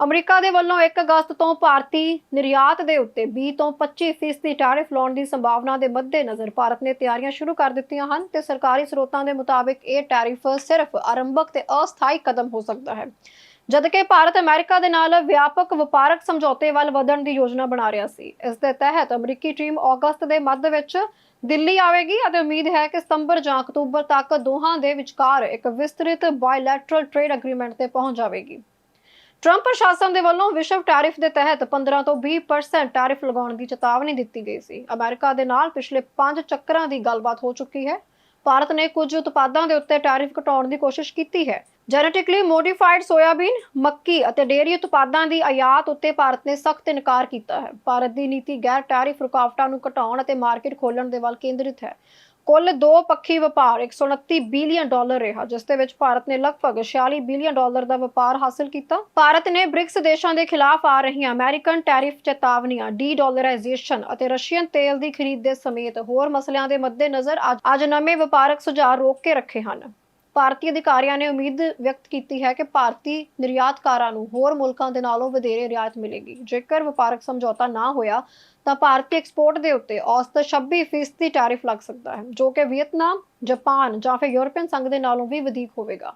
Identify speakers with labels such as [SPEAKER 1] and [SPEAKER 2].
[SPEAKER 1] America ਦੇ ਵੱਲੋਂ 1 ਅਗਸਤ ਤੋਂ ਭਾਰਤੀ ਨਿਰਯਾਤ ਦੇ ਉੱਤੇ 20 ਤੋਂ 25% ਦੀ ਟੈਰਿਫ ਲਾਉਣ ਦੀ ਸੰਭਾਵਨਾ ਦੇ ਮੱਦੇਨਜ਼ਰ ਭਾਰਤ ਨੇ ਤਿਆਰੀਆਂ ਸ਼ੁਰੂ ਕਰ ਦਿੱਤੀਆਂ ਹਨ ਤੇ ਸਰਕਾਰੀ ਸਰੋਤਾਂ ਦੇ ਮੁਤਾਬਿਕ ਇਹ ਟੈਰਿਫ ਸਿਰਫ ਆਰੰਭਕ ਤੇ ਅਸਥਾਈ ਕਦਮ ਹੋ ਸਕਦਾ ਹੈ। ਜਦਕਿ ਭਾਰਤ ਅਮਰੀਕਾ ਦੇ ਨਾਲ ਵਿਆਪਕ ਵਪਾਰਕ ਸਮਝੌਤੇ ਵੱਲ ਵਧਣ ਦੀ ਯੋਜਨਾ ਬਣਾ ਰਿਹਾ ਸੀ, ਇਸ ਦੇ ਤਹਿਤ ਅਮਰੀਕੀ ਟੀਮ ਅਗਸਤ ਦੇ ਮੱਧ ਵਿੱਚ ਦਿੱਲੀ ਆਵੇਗੀ ਅਤੇ ਉਮੀਦ ਹੈ ਕਿ ਸਤੰਬਰ ਜਾਂ ਅਕਤੂਬਰ ਤੱਕ ਦੋਹਾਂ ਦੇ ਵਿਚਕਾਰ ਇੱਕ ਵਿਸਤ੍ਰਿਤ ਬਾਇਲੈਟਰਲ ਟ੍ਰੇਡ ਐਗਰੀਮੈਂਟ ਤੇ ਪਹੁੰਚ ਜਾਵੇਗੀ। ਟਰੰਪ ਪ੍ਰਸ਼ਾਸਨ ਦੇ ਵੱਲੋਂ ਵਿਸ਼ਵ ਟੈਰਿਫ ਦੇ ਤਹਿਤ 15 ਤੋਂ 20% ਟੈਰਿਫ ਲਗਾਉਣ ਦੀ ਚੇਤਾਵਨੀ ਦਿੱਤੀ ਗਈ ਸੀ। ਅਮਰੀਕਾ ਦੇ ਨਾਲ ਪਿਛਲੇ 5 ਚੱਕਰਾਂ ਦੀ ਗੱਲਬਾਤ ਹੋ ਚੁੱਕੀ ਹੈ। ਭਾਰਤ ਨੇ ਕੁਝ ਉਤਪਾਦਾਂ ਦੇ ਉੱਤੇ ਟੈਰਿਫ ਘਟਾਉਣ ਦੀ ਕੋਸ਼ਿਸ਼ ਕੀਤੀ ਹੈ। ਜੈਨੇਟਿਕਲੀ ਮੋਡੀਫਾਈਡ ਸੋਇਆਬੀਨ, ਮੱਕੀ ਅਤੇ ਡੇਅਰੀ ਉਤਪਾਦਾਂ ਦੀ ਆਯਾਤ ਉੱਤੇ ਭਾਰਤ ਨੇ ਸਖਤ ਇਨਕਾਰ ਕੀਤਾ ਹੈ। ਭਾਰਤ ਦੀ ਨੀਤੀ ਗੈਰ ਟੈਰਿਫ ਰੁਕਾਵਟਾਂ ਨੂੰ ਘਟਾਉਣ ਅਤੇ ਮਾਰਕੀਟ ਖੋਲ੍ਹਣ ਦੇ ਵੱਲ ਕੇਂਦਰਿਤ ਹੈ। ਕੁੱਲ ਦੋ ਪੱਖੀ ਵਪਾਰ 129 ਬਿਲੀਅਨ ਡਾਲਰ ਰਿਹਾ, ਜਿਸ ਦੇ ਵਿੱਚ ਭਾਰਤ ਨੇ ਲਗਭਗ 46 ਬਿਲੀਅਨ ਡਾਲਰ ਦਾ ਵਪਾਰ ਹਾਸਲ ਕੀਤਾ। ਭਾਰਤ ਨੇ ਬ੍ਰਿਕਸ ਦੇਸ਼ਾਂ ਦੇ ਖਿਲਾਫ ਆ ਰਹੀਆਂ ਅਮਰੀਕਨ ਟੈਰਿਫ ਚੇਤਾਵਨੀਆਂ ਡੀ ਡਾਲਰਾਈਜੇਸ਼ਨ ਅਤੇ ਰਸ਼ੀਅਨ ਤੇਲ ਦੀ ਖਰੀਦ ਦੇ ਸਮੇਤ ਹੋਰ ਮਸਲਿਆਂ ਦੇ ਮੱਦੇਨਜ਼ਰ ਅੱਜ ਅੱਜ ਨਵੇਂ ਵਪਾਰਕ ਸੁਝਾਅ ਰੋਕ ਕੇ ਰੱਖੇ ਹਨ। ਭਾਰਤੀ ਅਧਿਕਾਰੀਆਂ ਨੇ ਉਮੀਦ ਵਿਅਕਤ ਕੀਤੀ ਹੈ ਕਿ ਭਾਰਤੀ ਨਿਰਯਾਤਕਾਰਾਂ ਨੂੰ ਹੋਰ ਮੁਲਕਾਂ ਦੇ ਨਾਲੋਂ ਵਧੇਰੇ ਰਿਆਇਤ ਮਿਲੇਗੀ। ਜੇਕਰ ਵਪਾਰਕ ਸਮਝੌਤਾ ਨਾ ਹੋਇਆ, ਤਾਂ ਭਾਰਤੀ ਐਕਸਪੋਰਟ ਦੇ ਉੱਤੇ ਔਸਤ 26% ਦੀ ਟੈਰਿਫ ਲੱਗ ਸਕਦਾ ਹੈ, ਜੋ ਕਿ ਵੀਅਤਨਾਮ, ਜਾਪਾਨ ਜਾਂ ਫਿਰ ਯੂਰਪੀਅਨ ਸੰਘ ਦੇ ਨਾਲੋਂ ਵੀ ਵਧੇਰੇ ਹੋਵੇਗਾ।